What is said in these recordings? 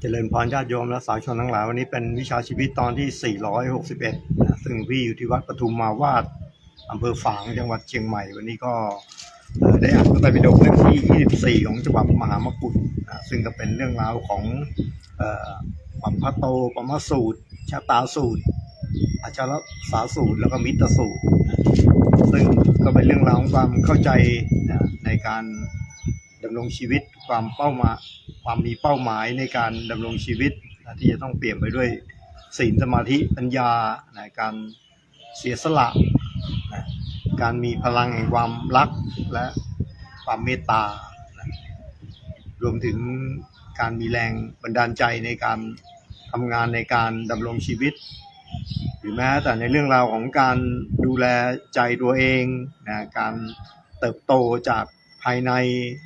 เจริญพรญาติโยมและสาธุชนทั้งหลายวันนี้เป็นวิชาชีวิตตอนที่ 461นะซึ่งพี่อยู่ที่วัดปทุมมาวาดอำเภอฝางจังหวัดเชียงใหม่ วันนี้ก็ได้อ่านพระไตรปิฎกเล่มที่ 24 ของฉบับมหามกุฏนะซึ่งก็เป็นเรื่องราวของปัมพะโตปัมสูตร ชาตาสูตรอาชารสาสูตร แล้วก็มิตรสูตร ซึ่งก็เป็นเรื่องราวของความเข้าใจนะในการดำรงชีวิตความเป้าหมาย ความมีเป้าหมายในการดำรงชีวิตนะที่จะต้องเปลี่ยนไปด้วยศีลสมาธิปัญญานะการเสียสละนะการมีพลังแห่งความรักและความเมตตานะรวมถึงการมีแรงบันดาลใจในการทำงานในการดำรงชีวิต หรือแม้แต่ในเรื่องราวของการดูแลใจตัวเองนะการเติบโตจาก ภายใน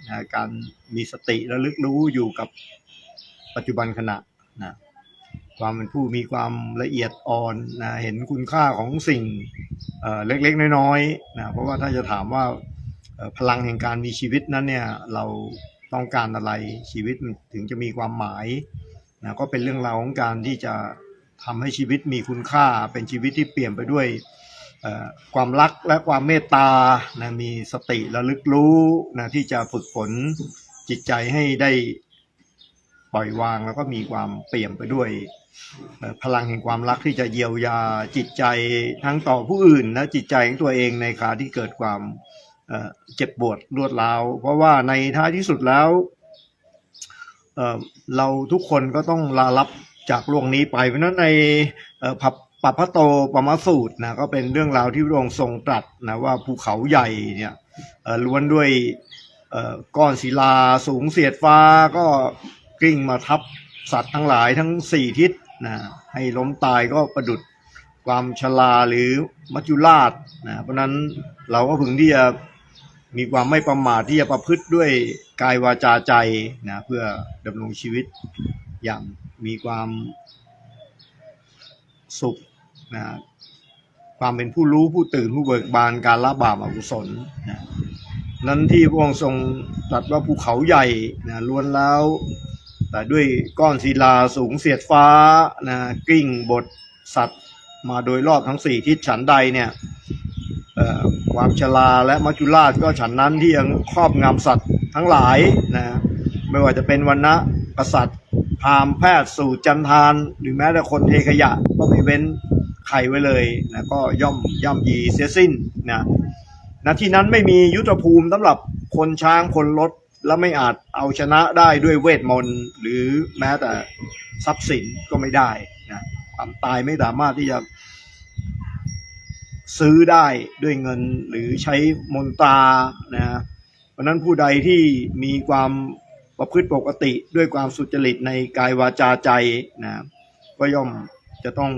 นะการมีสติระลึกรู้อยู่กับปัจจุบันขณะนะความเป็นผู้มีความละเอียดอ่อนนะเห็นคุณค่าของสิ่งเเล็กๆน้อยๆนะเพราะว่าถ้าจะถามว่าพลังแห่งการมีชีวิตนั้นเนี่ยเราต้องการอะไรชีวิตมันถึงจะมีความหมายนะก็เป็นเรื่องราวของการที่จะทำให้ชีวิตมีคุณค่าเป็นชีวิตที่เปลี่ยนไปด้วย ความรักและความเมตตานะมีสติระลึกรู้นะที่จะฝึกฝนจิตใจให้ได้ปล่อยวางแล้วก็มีความเปลี่ยนไปด้วยพลังแห่งความรักที่จะเยียวยาจิตใจทั้งต่อผู้อื่นและจิตใจของตัวเองในขาที่เกิดความเจ็บปวดรวดร้าว เพราะว่าในท้ายที่สุดแล้วเเราทุกคนก็ต้องลาลับจากโลกนี้ไป เพราะฉะนั้นในเอ่อพับ ปัปพโตปมสูตรนะก็เป็นเรื่องราวที่พระองค์ทรงตรัสนะว่าภูเขาใหญ่เนี่ยล้วนด้วยก้อนศิลาสูงเสียดฟ้าก็กลิ้งมาทับสัตว์ทั้งหลายทั้งสี่ทิศนะให้ล้มตายก็ประดุดความชราหรือมัจจุราชนะเพราะนั้นเราก็พึงที่จะมีความไม่ประมาทที่จะประพฤติด้วยกายวาจาใจนะเพื่อดำรงชีวิตอย่างมีความสุข นะความเป็นผู้รู้ผู้ตื่นผู้เบิกบานการละบาปอกุศลนะนั้นที่พระองค์ทรงตรัสว่าภูเขาใหญ่นะล้วนแล้ว แต่ด้วยก้อนศิลาสูงเสียดฟ้านะกิ้งบทสัตว์มาโดยรอบทั้งสี่ทิศฉันใดเนี่ยความชราและมัจจุราชก็ฉันนั้นที่ยังครอบงำสัตว์ทั้งหลายนะไม่ว่าจะเป็นวันนะกษัตริย์พราหมณ์แพทย์สูตรจันทาน หรือแม้แต่คนเทขยะก็ไม่เว้น ใครไว้เลยนะก็ย่อมย่ำยีเสียสิ้นนะณที่นั้นไม่มียุทธภูมิสำหรับคนช้างคนรถและไม่อาจเอาชนะได้ด้วยเวทมนต์หรือแม้แต่ทรัพย์สินก็ไม่ได้นะความตายไม่สามารถที่จะซื้อได้ด้วยเงินหรือใช้มนตรานะเพราะฉะนั้นผู้ใดที่มีความประพฤติปกติด้วยความสุจริตในกายวาจาใจนะก็ย่อมจะต้อง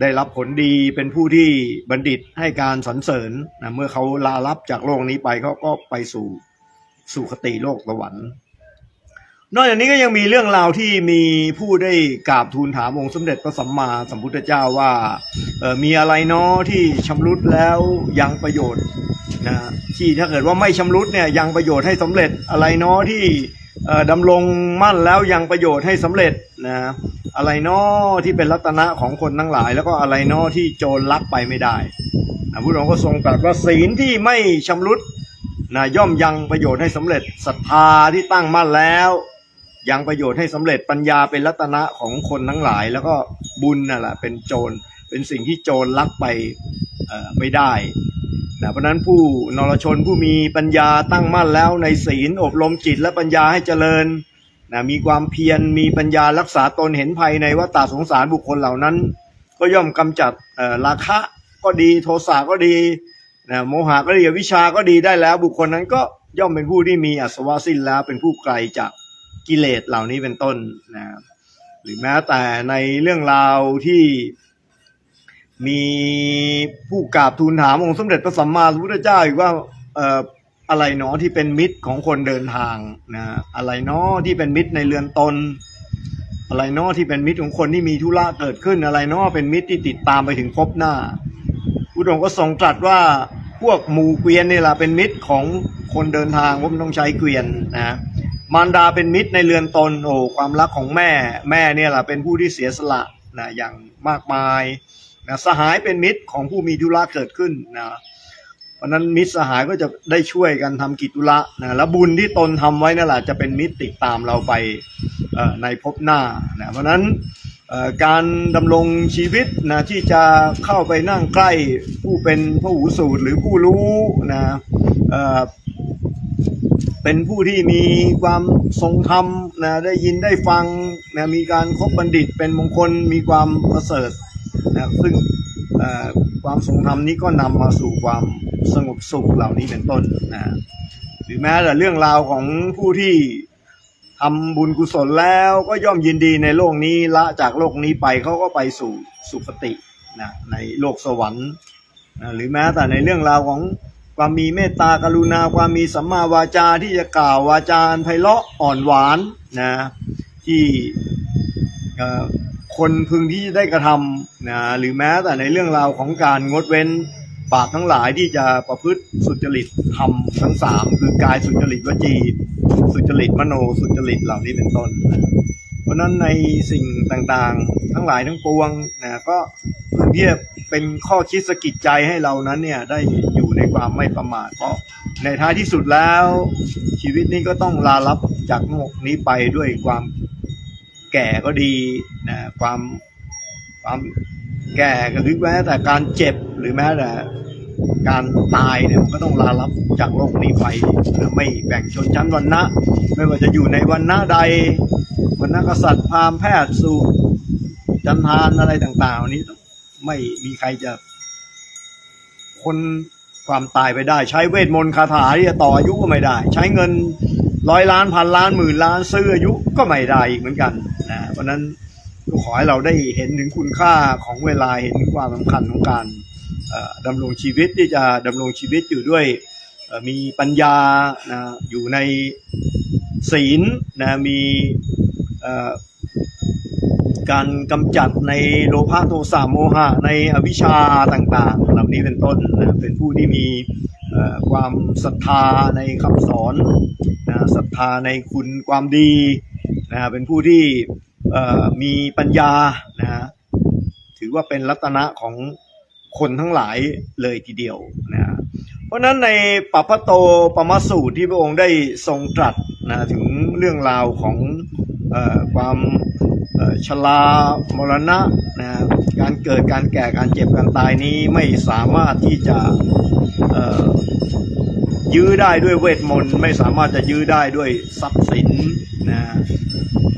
ได้รับผลดีเป็นผู้ที่บัณฑิตให้การสรรเสริญนะเมื่อเขาลาลับจากโลกนี้ไปเขาก็ไปสู่สู่คติโลกสวรรค์นอกจากนี้ก็ยังมีเรื่องราวที่มีผู้ได้กราบทูลถามองค์สมเด็จพระสัมมาสัมพุทธเจ้าว่าเออมีอะไรเนาะที่ชำรุดแล้วยังประโยชน์นะที่ถ้าเกิดว่าไม่ชำรุดเนี่ยยังประโยชน์ให้สำเร็จอะไรเนาะที่ ดำรงมั่นแล้วยังประโยชน์ให้สำเร็จนะอะไรนาะที่เป็นรัตนะของคนทั้งหลาย แล้วก็อะไรนาะที่โจรลักไปไม่ได้นะพระองค์ก็ทรงตรัสว่าศีลที่ไม่ชำรุดนะย่อมยังประโยชน์ให้สำเร็จศรัทธาที่ตั้งมั่นแล้ว ยังประโยชน์ให้สำเร็จปัญญาเป็นรัตนะของคนทั้งหลาย แล้วก็บุญนั่นแหละเป็นโจรเป็นสิ่งที่โจรลักไปไม่ได้ นะเพราะนั้นผู้นรชนผู้มีปัญญาตั้งมั่นแล้วในศีลอบรมจิตและปัญญาให้เจริญนะมีความเพียรมีปัญญารักษาตนเห็นภัยในวัฏสงสารบุคคลเหล่านั้น ก็ย่อมกำจัดอ่อราคะก็ดีโทสะก็ดีนะโมหะก็ดีวิชาก็ดีได้แล้ว บุคคลนั้นก็ย่อมเป็นผู้ที่มีอาสวะสิ้นแล้วเป็นผู้ไกลจากกิเลสเหล่านี้เป็นต้นนะหรือแม้แต่ในเรื่องราวที่ มีผู้กราบทูลถามองค์สมเด็จพระสัมมาสัมพุทธเจ้าอีกว่าเอ่ออะไรเนาะที่เป็นมิตรของคนเดินทางนะอะไรเนาะที่เป็นมิตรในเรือนตน อะไรเนาะที่เป็นมิตรของคนที่มีธุระเกิดขึ้นอะไรเนาะเป็นมิตรที่ติดตามไปถึงพบหน้าอุดมก็ทรงตรัสว่าพวกหมู่เกวียนนี่แหละเป็นมิตรของคนเดินทางว่ามันต้องใช้เกวียนนะมารดาเป็นมิตรในเรือนตนโอ้ความรักของแม่แม่เนี่ยแหละเป็นผู้ที่เสียสละนะอย่างมากมาย นะสหายเป็นมิตรของผู้มีธุระเกิดขึ้นนะเพราะนั้นมิตรสหายก็จะได้ช่วยกันทำกิจธุระนะแล้วบุญที่ตนทำไว้นั่นแหละจะเป็นมิตรติดตามเราไปในภพหน้านะเพราะนั้นการดำรงชีวิตนะที่จะเข้าไปนั่งใกล้ผู้เป็นพระหูสูตรหรือผู้รู้นะเอ่อเป็นผู้ที่มีความทรงธรรมนะได้ยินได้ฟังนะมีการคบบัณฑิตเป็นมงคลมีความประเสริฐ นะซึ่งความทรงธรรมนี้ก็นำมาสู่ความสงบสุขเหล่านี้เป็นต้นนะหรือแม้แต่เรื่องราวของผู้ที่ทำบุญกุศลแล้วก็ย่อมยินดีในโลกนี้ละจากโลกนี้ไปเขาก็ไปสู่สุคตินะในโลกสวรรค์นะหรือแม้แต่ในเรื่องราวของความมีเมตตากรุณาความมีสัมมาวาจาที่จะกล่าววาจานไพเราะอ่อนหวานนะที่ คนพึงที่จะได้กระทำนะหรือแม้แต่ในเรื่องราวของการงดเว้นบาปทั้งหลายที่จะประพฤติสุจริตธรรมทั้งสามคือกายสุจริตวจี สุจริตมโนสุจริตเหล่านี้เป็นต้น เพราะนั้นในสิ่งต่างๆ ทั้งหลายทั้งปวงนะก็พึงที่จะเป็นข้อคิดสะกิดใจให้เรานั้นเนี่ยได้อยู่ในความไม่ประมาทเพราะในท้ายที่สุดแล้ว ชีวิตนี้ก็ต้องลาลับจากโลกนี้ไปด้วยความ แก่ก็ดีนะความความแก่ก็หรือแม้แต่การเจ็บหรือแม้แต่การตายเนี่ยมันก็ต้องลาลับจากโลกนี้ไปนะไม่แบ่งชนชั้นวรรณะ ไม่ว่าจะอยู่ในวรรณะใดวรรณะกษัตริย์พราหมณ์แพทย์สูตรจันทานอะไรต่างๆนี้ไม่มีใครจะคนความตายไปได้ ใช้เวทมนต์คาถาที่จะต่ออายุก็ไม่ได้ ใช้เงิน ร้อยล้านพันล้านหมื่นล้านซื้ออายุก็ไม่ได้อีกเหมือนกันนะเพราะนั้นก็ขอให้เราได้เห็นถึงคุณค่าของเวลาเห็นถึงความสำคัญของการดำรงชีวิตที่จะดำรงชีวิตอยู่ด้วยมีปัญญานะอยู่ในศีลนะมีการกำจัดในโลภะโทสะโมหะ ในอวิชชาต่างๆ เหล่านี้เป็นต้นนะเป็นผู้ที่มีความศรัทธาในคำสอน ธาในคุณความดีนะฮะเป็นผู้ที่มีปัญญานะฮะถือว่าเป็นรัตนะของคนทั้งหลายเลยทีเดียวนะเพราะนั้นในปัพพโตปมสูตรที่พระองค์ได้ทรงตรัสนะถึงเรื่องราวของอความชรามรณะนะการเกิดการแก่การเจ็บการตายนี้ไม่สามารถที่จะ ยื้อได้ด้วยเวทมนต์ไม่สามารถจะยื้อได้ด้วยทรัพย์สินนะ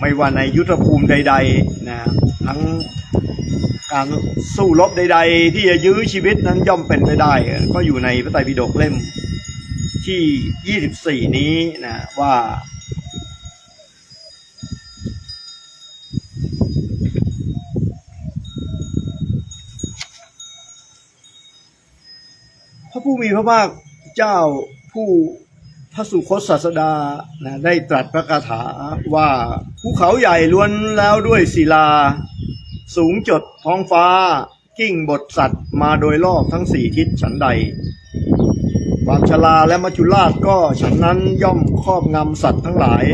ไม่ว่าในยุทธภูมิใดๆนะทั้งการสู้รบใด ๆ ที่จะยื้อชีวิตนั้นย่อมเป็นไปได้ ก็อยู่ในพระไตรปิฎกเล่มที่ 24 นี้นะว่า พระผู้มีพระภาคเจ้า ผู้พระสุคตศาสดานะได้ตรัสพระคาถาว่าภูเขาใหญ่ล้วนแล้วด้วยศิลา สูงจดท้องฟ้า กิ้งบทสัตว์มาโดยรอบทั้งสี่ทิศฉันใด ความชราและมัจจุราชก็ฉันนั้นย่อมครอบงำสัตว์ทั้งหลาย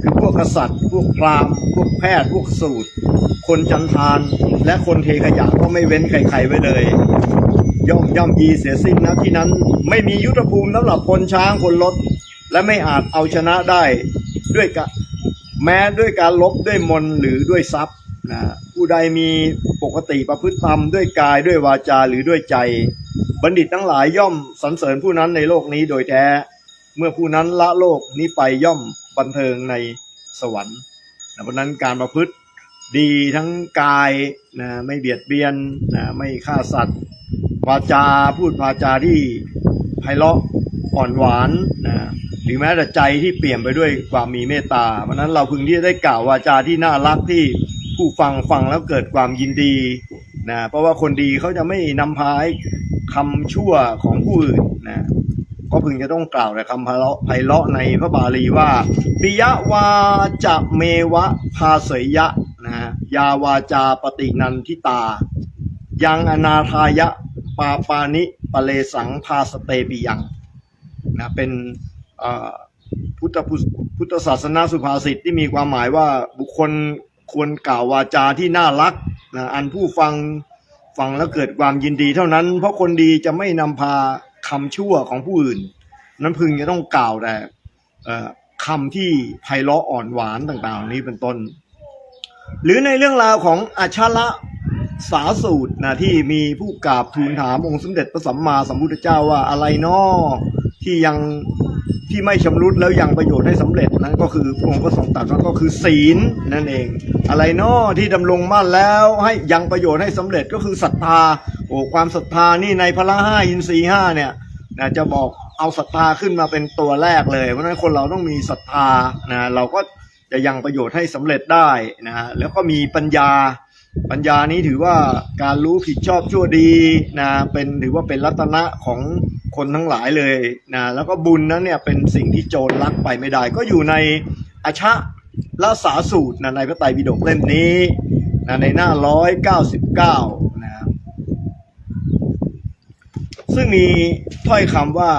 คือพวกกษัตริย์ พวกพราหมณ์ พวกแพทย์ พวกสูตร คนจันทาน และคนเทขยะก็ไม่เว้นใครๆไว้เลย ย่อมย่อมยีเสียสิ้นนะที่นั้นไม่มียุทธภูมิสำหรับคนช้างคนรถและไม่อาจเอาชนะได้ด้วยกะแม้ด้วยการลบด้วยมนหรือด้วยทรัพย์นะผู้ใดมีปกติประพฤติธรรมด้วยกายด้วยวาจาหรือด้วยใจ บัณฑิตทั้งหลายย่อมสรรเสริญผู้นั้นในโลกนี้โดยแท้ เมื่อผู้นั้นละโลกนี้ไปย่อมบันเทิงในสวรรค์นะเพราะนั้นการประพฤติดีทั้งกายนะไม่เบียดเบียนนะไม่ฆ่าสัตว์ วาจาพูดวาจาที่ไพเราะอ่อนหวานนะหรือแม้แต่ใจที่เปลี่ยมไปด้วยความมีเมตตา เพราะนั้นเราพึงที่จะได้กล่าววาจาที่น่ารักที่ผู้ฟังฟังแล้วเกิดความยินดีนะเพราะว่าคนดีเขาจะไม่นำพาให้คำชั่วของผู้อื่นนะก็พึงจะต้องกล่าวแต่คำไพเราะไพเราะในพระบาลีว่าปิยวาจะเมวะพาเสยยะนะยาวาจาปฏินันทิตา ยังอนาทายะ ปาปานิปะเลสังพาสเตปิยังนะเป็นพุทธพุทธศาสนาสุภาษิตที่มีความหมายว่าบุคคลควรกล่าววาจาที่น่ารักนะอันผู้ฟังฟังแล้วเกิดความยินดีเท่านั้น เพราะคนดีจะไม่นำพาคำชั่วของผู้อื่น นั้นพึงจะต้องกล่าวแต่คำที่ไพเราะอ่อนหวานต่างๆ นี้เป็นต้น หรือในเรื่องราวของอาชาละ สาสูตรนะที่มีผู้กราบทูลถามองค์สมเด็จพระสัมมาสัมพุทธเจ้าว่าอะไรนาะที่ยังที่ไม่ชำรุดแล้วยังประโยชน์ให้สำเร็จนั้นก็คือองค์ก็ทรงตรัสว่าก็คือศีลนั่นเอง อะไรนาะที่ดำรงมั่นแล้วให้ยังประโยชน์ให้สำเร็จก็คือศรัทธาโอ้ความศรัทธานี่ในพระห้าอินทรีห้าเนี่ยนะจะบอกเอาศรัทธาขึ้นมาเป็นตัวแรกเลย เพราะฉะนั้นคนเราต้องมีศรัทธานะเราก็จะยังประโยชน์ให้สำเร็จได้นะฮะแล้วก็มีปัญญา ปัญญานี้ถือว่าการรู้ผิดชอบชั่วดีนะเป็นถือว่าเป็นรัตนะของคนทั้งหลายเลยนะแล้วก็บุญนั้นเนี่ยเป็นสิ่งที่โจรลักไปไม่ได้ ก็อยู่ในอชะละสาสูตรนะในพระไตรปิฎกเล่มนี้นะในหน้าร้อยเก้าสิบเก้านะซึ่งมีถ้อยคำว่า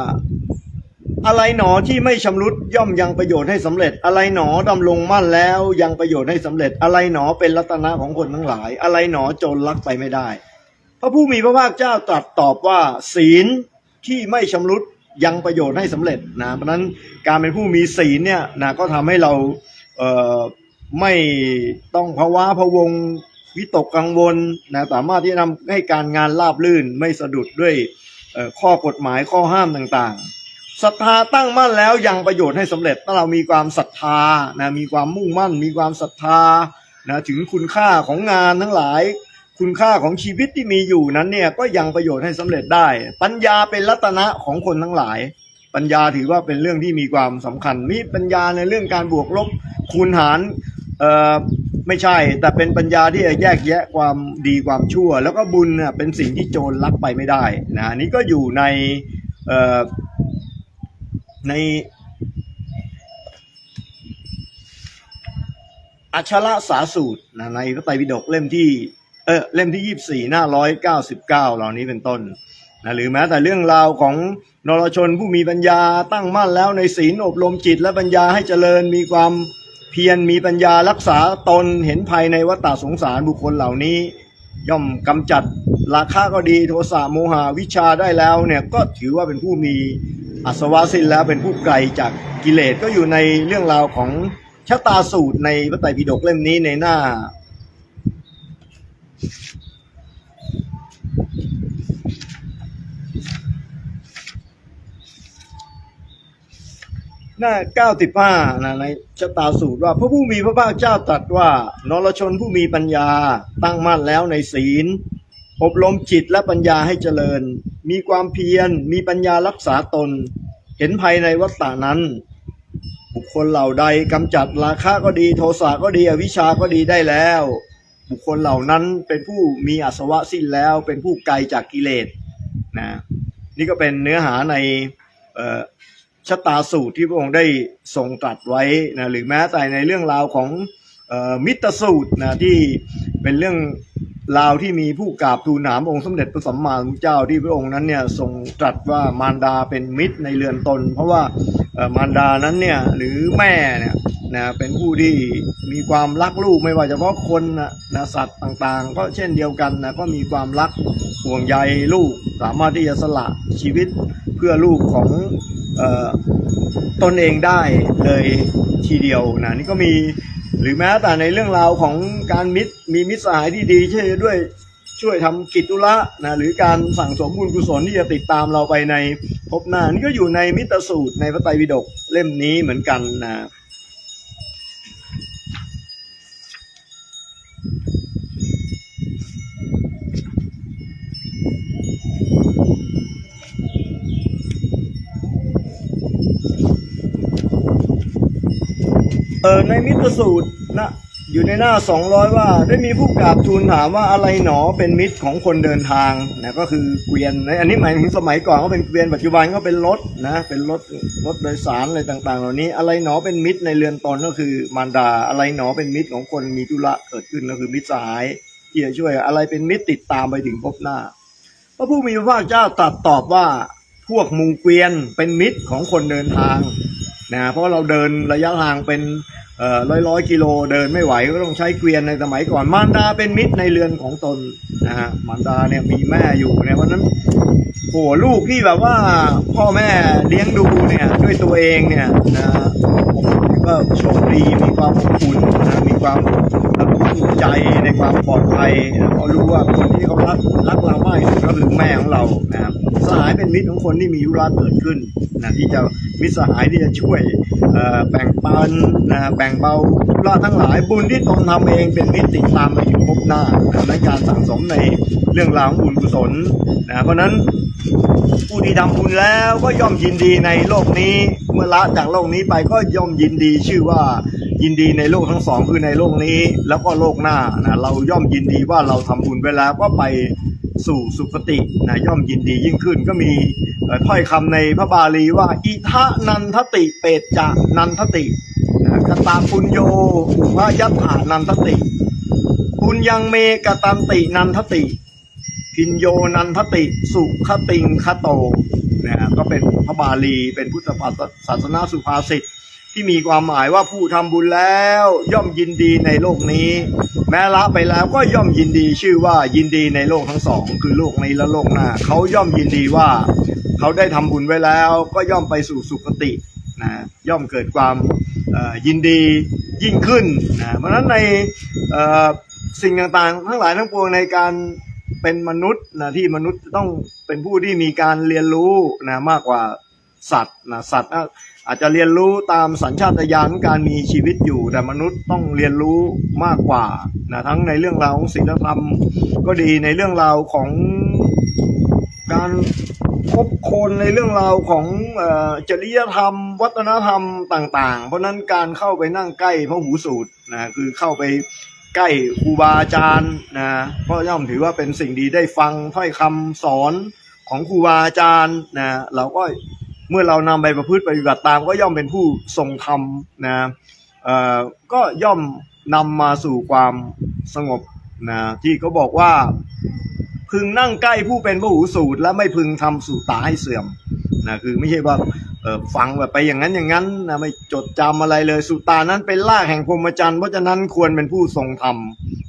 อะไรหนอที่ไม่ชำรุดย่อมยังประโยชน์ให้สำเร็จ อะไรหนอดำรงมั่นแล้วยังประโยชน์ให้สำเร็จ อะไรหนอเป็นรัตนะของคนทั้งหลาย อะไรหนอโจรลักไปไม่ได้ พระผู้มีพระภาคเจ้าตรัสตอบว่า ศีลที่ไม่ชำรุดยังประโยชน์ให้สำเร็จนะเพราะนั้นการเป็นผู้มีศีลเนี่ยนะก็ทำให้เราเอ่อไม่ต้องภาวะพะวงวิตกกังวลนะสามารถที่จะทำให้การงานราบรื่นไม่สะดุดด้วยข้อกฎหมายข้อห้ามต่างๆ ศรัทธาตั้งมั่นแล้วยังประโยชน์ให้สำเร็จถ้าเรามีความศรัทธานะมีความมุ่งมั่น มีความศรัทธานะถึงคุณค่าของงานทั้งหลาย คุณค่าของชีวิตที่มีอยู่นั้นเนี่ยก็ยังประโยชน์ให้สำเร็จได้ ปัญญาเป็นรัตนะของคนทั้งหลาย ปัญญาถือว่าเป็นเรื่องที่มีความสำคัญ มีปัญญาในเรื่องการบวกลบคูณหารเอ่อไม่ใช่ แต่เป็นปัญญาที่จะแยกแยะความดีความชั่ว แล้วก็บุญเป็นสิ่งที่โจรลักไปไม่ได้นะนนี้ก็อยู่ในเอ่อ ในอัชระสาสูตรนะในพระไตรปิฎกเล่มที่ เออเล่มที่ยี่สี่หน้าร้อยเก้าสิบเก้าเหล่านี้เป็นต้นนะหรือแม้แต่เรื่องราวของนรชนผู้มีปัญญาตั้งมั่นแล้วในศีลอบรมจิตและปัญญาให้เจริญมีความเพียรมีปัญญารักษาตนเห็นภัยในวัฏสงสารบุคคลเหล่านี้ ย่อมกำจัดราคะก็ดีโทสะโมหะวิชาได้แล้วเนี่ยก็ถือว่าเป็นผู้มี อาสวะสิ้นแล้วเป็นผู้ไกลจากกิเลสก็อยู่ในเรื่องราวของชะตาสูตรในพระไตรปิฎกเล่มนี้ในหน้า หน้า95นะในชะตาสูตรว่าพระผู้มีพระภาคเจ้าตรัสว่านรชนผู้มีปัญญาตั้งมั่นแล้วในศีล อบรมจิตและปัญญาให้เจริญ มีความเพียร มีปัญญารักษาตน เห็นภัยในวัฏฏานั้น บุคคลเหล่าใดกำจัดราคะก็ดี โทสะก็ดีอวิชชาก็ดีได้แล้ว บุคคลเหล่านั้นเป็นผู้มีอาสวะสิ้นแล้ว เป็นผู้ไกลจากกิเลสนะนี่ก็เป็นเนื้อหาในชะตาสูตรที่พระองค์ได้ทรงตรัสไว้นะหรือแม้แต่ในเรื่องราวของออมิตรสูตรนะที่เป็นเรื่อง ราวที่มีผู้กราบทูลถามองค์สมเด็จพระสัมมาสัมพุทธเจ้าที่พระองค์นั้นเนี่ยทรงตรัสว่ามารดาเป็นมิตรในเรือนตน เพราะว่ามารดานั้นเนี่ยหรือแม่เนี่ยนะเป็นผู้ที่มีความรักลูกไม่ว่าเฉพาะคนนะนะสัตว์ต่างๆ ก็เช่นเดียวกันนะก็มีความรักห่วงใยลูกสามารถที่จะสละชีวิตเพื่อลูกของออตนเองได้เลยทีเดียวนะนี่ก็มี หรือแม้แต่ในเรื่องราวของการมิตรมีมิตรสหายที่ดีช่วยด้วยช่วยทำกิจธุระนะหรือการสั่งสมบุญกุศลที่จะติดตามเราไปในภพหน้านี่ก็อยู่ในมิตรสูตรในพระไตรปิฎกเล่มนี้เหมือนกันนะ เออใน มิตรสูตรนะอยู่ในหน้า 200 ว่าได้มีผู้กราบทูลถามว่าอะไรหนอเป็นมิตรของคนเดินทางนะก็คือเกวียนในอันนี้หมายถึงสมัยก่อนก็เป็นเกวียนปัจจุบันก็เป็นรถนะเป็นรถรถโดยสารอะไรต่าง ๆ เหล่านี้อะไรหนอเป็นมิตรในเรือนตนก็คือมารดาอะไรหนอเป็นมิตรของคนมีธุระเกิดขึ้นก็คือมิตรสหายที่จะช่วยอะไรเป็นมิตรติดตามไปถึงพบหน้าพระผู้มีพระภาคเจ้าตรัสตอบว่าพวกมูเกวียนเป็นมิตรของคนเดินทาง นะเพราะเราเดินระยะทางเป็นร้อยร้อยกิโลเดินไม่ไหวก็ต้องใช้เกวียนในสมัยก่อนมารดาเป็นมิตรในเรือนของตนนะฮะมารดาเนี่ยมีแม่อยู่เนี่ยเพราะนั้นโหลูกที่แบบว่าพ่อแม่เลี้ยงดูเนี่ยด้วยตัวเองเนี่ยนะก็โชคดีมีความอบอุ่นนะมีความ ใจในความปลอดภัยเพราะรู้ว่าคนที่เขารักรักเรามากที่สุดก็คือแม่ของเรานะครับสหายเป็นมิตรของคนที่มียุราเกิดขึ้นนะที่จะมิตรสหายที่จะช่วยแบ่งปันนะแบ่งเบาธุระทั้งหลายบุญที่ตนทำเองเป็นมิตรติดตามมาอยู่พบหน้านะในการสั่งสมในเรื่องราวของบุญกุศลนะเพราะนั้นผู้ที่ทำบุญแล้วก็ย่อมยินดีในโลกนี้เมื่อละจากโลกนี้ไปก็ย่อมยินดีชื่อว่า ยินดีในโลกทั้งสองคือในโลกนี้ แล้วก็โลกหน้านะเราย่อมยินดีว่าเราทำบุญไปแล้วก็ไปสู่สุคตินะย่อมยินดียิ่งขึ้นก็มีถ้อยคำในพระบาลีว่า อิทะนันทติเปตจะนันทตินะกตาปุญโยอุพยัตถานันทติปุญยังเมกตันตินันทติ พินโยนันทติ สุขติงคโตนะฮะก็เป็นพระบาลีเป็นพุทธศาสนาสุภาษิต ที่มีความหมายว่าผู้ทำบุญแล้ว ย่อมยินดีในโลกนี้ แม้ละไปแล้วก็ย่อมยินดีชื่อว่ายินดีในโลกทั้งสอง คือโลกนี้และโลกหน้าเขาย่อมยินดีว่า เขาได้ทำบุญไว้แล้ว ก็ย่อมไปสู่สุคตินะย่อมเกิดความยินดียิ่งขึ้นนะเพราะฉะนั้นในสิ่งต่างๆ ทั้งหลายทั้งปวงในการเป็นมนุษย์นะที่มนุษย์ต้องเป็นผู้ที่มีการเรียนรู้นะมากกว่า สัตว์นะสัตว์อาจจะเรียนรู้ตามสัญชาตญาณการมีชีวิตอยู่ แต่มนุษย์ต้องเรียนรู้มากกว่านะทั้งในเรื่องราวของศีลธรรม ก็ดีในเรื่องราวของการคบคนในเรื่องราวของอจริยธรรม วัฒนธรรมต่าง ๆ เพราะฉะนั้นการเข้าไปนั่งใกล้พระหูสูตรนะคือเข้าไปใกล้ครูบาอาจารย์นะก็ย่อมถือว่าเป็นสิ่งดีได้ฟังถ้อยคำสอนของครูบาอาจารย์นะเราก็ เมื่อเรานำไปประพฤติปฏิบัติตามก็ย่อมเป็นผู้ทรงธรรมนะเอ่อก็ย่อมนำมาสู่ความสงบนะที่เขาบอกว่า พึงนั่งใกล้ผู้เป็นพหูสูตร และไม่พึงทำสู่ตาให้เสื่อมนะคือไม่ใช่ว่าเออฟังแบบไปอย่างนั้นอย่างนั้นนะไม่จดจำอะไรเลยสุตานั้นเป็นรากแห่งพรหมจรรย์เพราะฉะนั้นควรเป็นผู้ทรงธรรม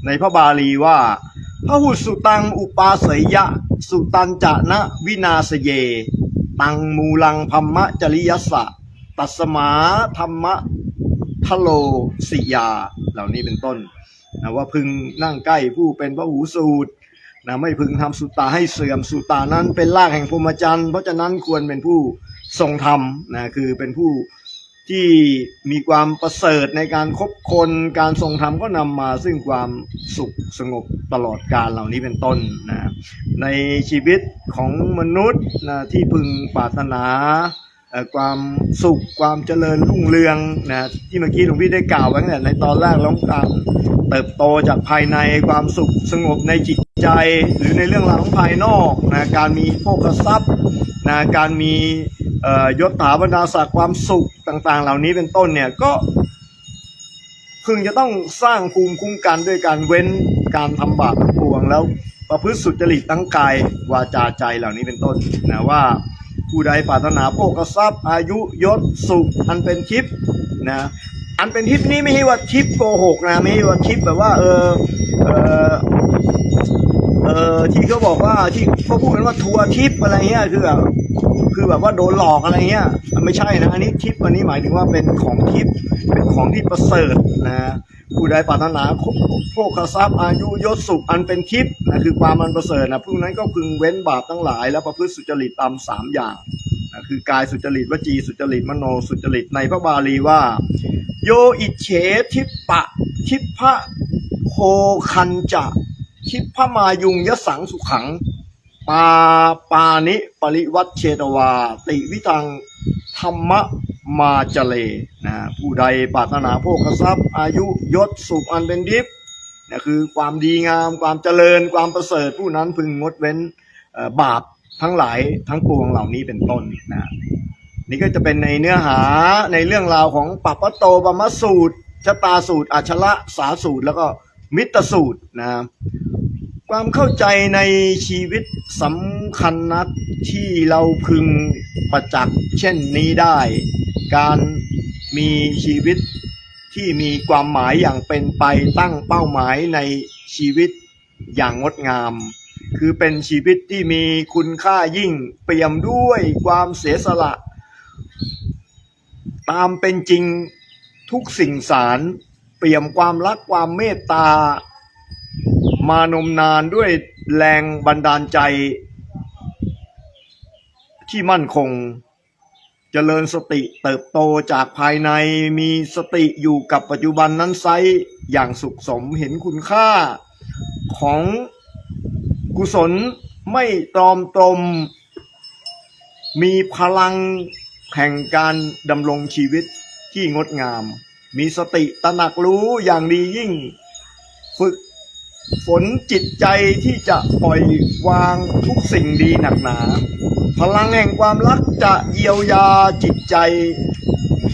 ในพระบาลีว่าพระหุสุตังอุปาเสยยะ สุตันจะนะวินาสเย ตังมูลังพัมมะจริยสะ ตัสมาธรรมะทะโลสิยา เหล่านี้เป็นต้นนะว่าพึงนั่งใกล้ผู้เป็นพระหูสูตรนะไม่พึงทำสุตตาให้เสื่อมสุตตานั้นเป็นรากแห่งพรหมจรรย์เพราะฉะนั้นควรเป็นผู้ทรงธรรมนะคือเป็นผู้ ที่มีความประเสริฐในการคบคนการทรงธรรมก็นำมาซึ่งความสุขสงบตลอดกาลเหล่านี้เป็นต้นนะในชีวิตของมนุษย์นะที่พึงปรารถนาเอ่อความสุขความเจริญรุ่งเรืองนะที่เมื่อกี้หลวงพี่ได้กล่าวไว้ตั้งแต่ในตอนแรกแล้วการเติบโตจากภายในความสุขสงบในจิตใจ หรือในเรื่องราวของภายนอกนะการมีโภคทรัพย์นะการมี ยศถาบรรดาศักดิ์ความสุขต่างๆ เหล่านี้เป็นต้นเนี่ยก็พึงจะต้องสร้างภูมิคุ้มกันด้วยการเว้นการทำบาปทั้งปวง แล้วประพฤติสุจริตทั้งกายวาจาใจเหล่านี้เป็นต้นนะว่าผู้ใดปรารถนาโภคทรัพย์ อายุยศสุขอันเป็นทิพย์นะอันเป็นทิปนี้ไม่ใช่ว่าทิปโกหกนะไม่ใช่ว่าทิปแบบว่าเออเออเออที่เขาบอกว่าที่เขาพูดกันว่าทัวร์ทิปอะไรเงี้ยคือแบบ คือแบบว่าโดนหลอกอะไรเงี้ยไม่ใช่นะอันนี้ทิปอันนี้หมายถึงว่าเป็นของทิปเป็นของที่ประเสริฐนะผู้ใดปรารถนาโภคทรัพย์อายุยศสุขอันเป็นทิพย์นะคือความมันประเสริฐนะพวกนั้นก็พึงเว้นบาปทั้งหลาย แล้วประพฤติสุจริตตามสามอย่างนะคือกายสุจริตวจีสุจริตมโนสุจริตในพระบาลีว่า โยอิเฉทิปะทิพะโคคันจะทิพพมายุงยสังสุขัง ปาปานิปริวัตเชตวา ติวิตังธรรมะมาจเลนะผู้ใดปรารถนาโภคทรัพย์ อายุยศสุขอันเป็นทิพย์นะคือความดีงามความเจริญความประเสริฐผู้นั้นพึงงดเว้นบาปทั้งหลายทั้งปวงเหล่านี้เป็นต้นนะนี่ก็จะเป็นในเนื้อหาในเรื่องราวของปัปปโตปมสูตรชะตาสูตรอัชระสาสูตรแล้วก็มิตรสูตรนะ ความเข้าใจในชีวิตสำคัญนักที่เราพึงประจักษ์เช่นนี้ได้ การมีชีวิตที่มีความหมายอย่างเป็นไปตั้งเป้าหมายในชีวิตอย่างงดงาม คือเป็นชีวิตที่มีคุณค่ายิ่งเปี่ยมด้วยความเสียสละ ตามเป็นจริงทุกสิ่งสาร เปี่ยมความรักความเมตตา มานมนานด้วยแรงบันดาลใจ ที่มั่นคงเจริญสติเติบโตจากภายในมีสติอยู่กับปัจจุบันนั้นไซอย่างสุขสมเห็นคุณค่าของกุศลไม่ตรอมตรม มีพลังแห่งการดำรงชีวิตที่งดงาม มีสติตระหนักรู้อย่างดียิ่ง ฝึก ฝนจิตใจที่จะปล่อยวางทุกสิ่งดีหนักหนา พลังแห่งความรักจะเยียวยาจิตใจ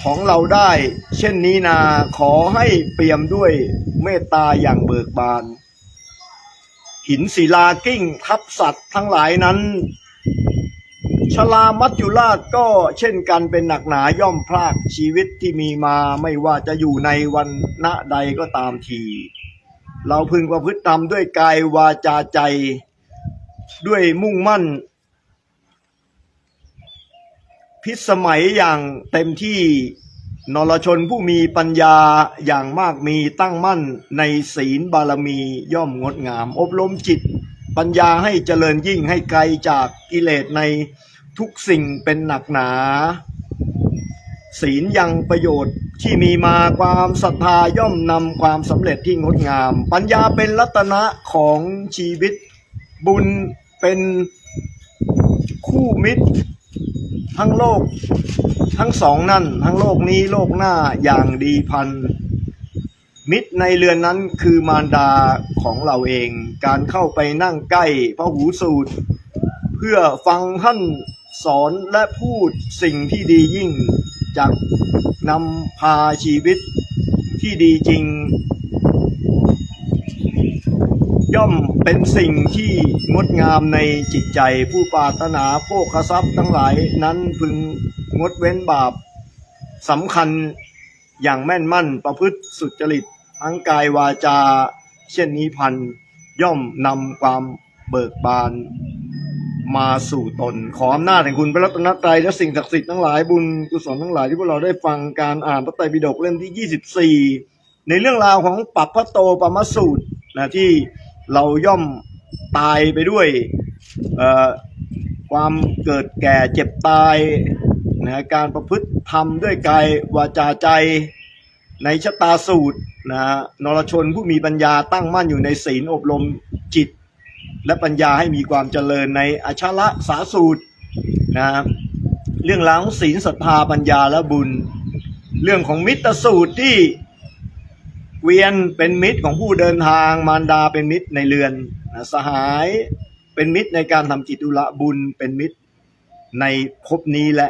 ของเราได้ เช่นนี้นาขอให้เปี่ยมด้วยเมตตาอย่างเบิกบาน หินศิลากิ้งทับสัตว์ทั้งหลายนั้นชลามัจจุราชก็เช่นกันเป็นหนักหนาย่อมพลากชีวิตที่มีมาไม่ว่าจะอยู่ในวันณะใดก็ตามที เราพึงประพฤติธรรมด้วยกายวาจาใจ ด้วยมุ่งมั่น พิสมัยอย่างเต็มที่นรชนผู้มีปัญญาอย่างมากมีตั้งมั่นในศีลบารมีย่อมงดงาม อบรมจิต ปัญญาให้เจริญยิ่งให้ไกลจากกิเลสในทุกสิ่งเป็นหนักหนา ศีลยังประโยชน์ที่มีมาความศรัทธาย่อมนำความสำเร็จที่งดงาม ปัญญาเป็นรัตนะของชีวิตบุญเป็นคู่มิตร ทั้งโลก ทั้งสองนั่น ทั้งโลกนี้โลกหน้าอย่างดีพัน มิตรในเรือนนั้นคือมารดาของเราเอง การเข้าไปนั่งใกล้พระหูสูตร เพื่อฟังท่านสอนและพูดสิ่งที่ดียิ่ง จากนำพาชีวิตที่ดีจริง ย่อมเป็นสิ่งที่งดงามในจิตใจผู้ปรารถนาโภคทรัพย์ทั้งหลายนั้นพึงงดเว้นบาปสำคัญอย่างแม่นมั่นประพฤติสุจริตทั้งกายวาจา เช่นนี้พันย่อมนำความเบิกบาน มาสู่ตน ขออำนาจแห่งคุณพระรัตนตรัยและสิ่งศักดิ์สิทธิ์ทั้งหลายบุญกุศลทั้งหลายที่พวกเราได้ฟังการอ่านพระไตรปิฎกเล่มที่ 24 ในเรื่องราวของปัปพะโตปมสูตรนะที่เราย่อมตายไปด้วยเอ่อความเกิดแก่เจ็บตายนะการประพฤติธรรมด้วยกายวาจาใจในชะตาสูตรนะนรชนผู้มีปัญญาตั้งมั่นอยู่ในศีลอบรมจิต และปัญญาให้มีความเจริญในอชละสาสูตรนะเรื่องราวของศีลศรัทธาปัญญาและบุญ เรื่องของมิตรสูตรที่เวียนเป็นมิตรของผู้เดินทางมารดาเป็นมิตรในเรือนนะสหายเป็นมิตรในการทำจิตุระบุญเป็นมิตรในภพนี้และ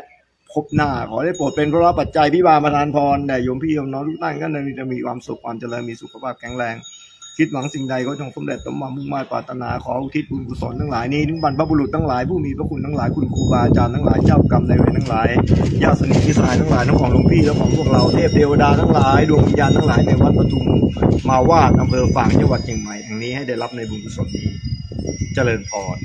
ภพหน้าขอได้โปรดเป็นพระรปัจจัยพิบาลประทานพรแด่โยมพี่โยมน้องทุกท่านก็จะมีความสุขความเจริญมีสุขภาพแข็งแรง คิดหวังสิ่งใดก็จงสำเร็จสมหวังมุ่งมา่ปรารถนาขออุทิศบุญกุศลทั้งหลายนี้ถึงบรรพบุรุษทั้งหลายผู้มีพระคุณทั้งหลายคุณครูบาอาจารย์ทั้งหลายเจ้ากรรมนายเวรทั้งหลายญาติสนิทมิตรสหายทั้งหลายทั้งของหลวงพี่และของพวกเราเทพเทวดาทั้งหลายดวงวิญญาณทั้งหลายในวัดปทุมมาวาดอำเภอฝางจังหวัดเชียงใหม่แห่งนี้ให้ได้รับในบุญกุศลนี้เจริญพร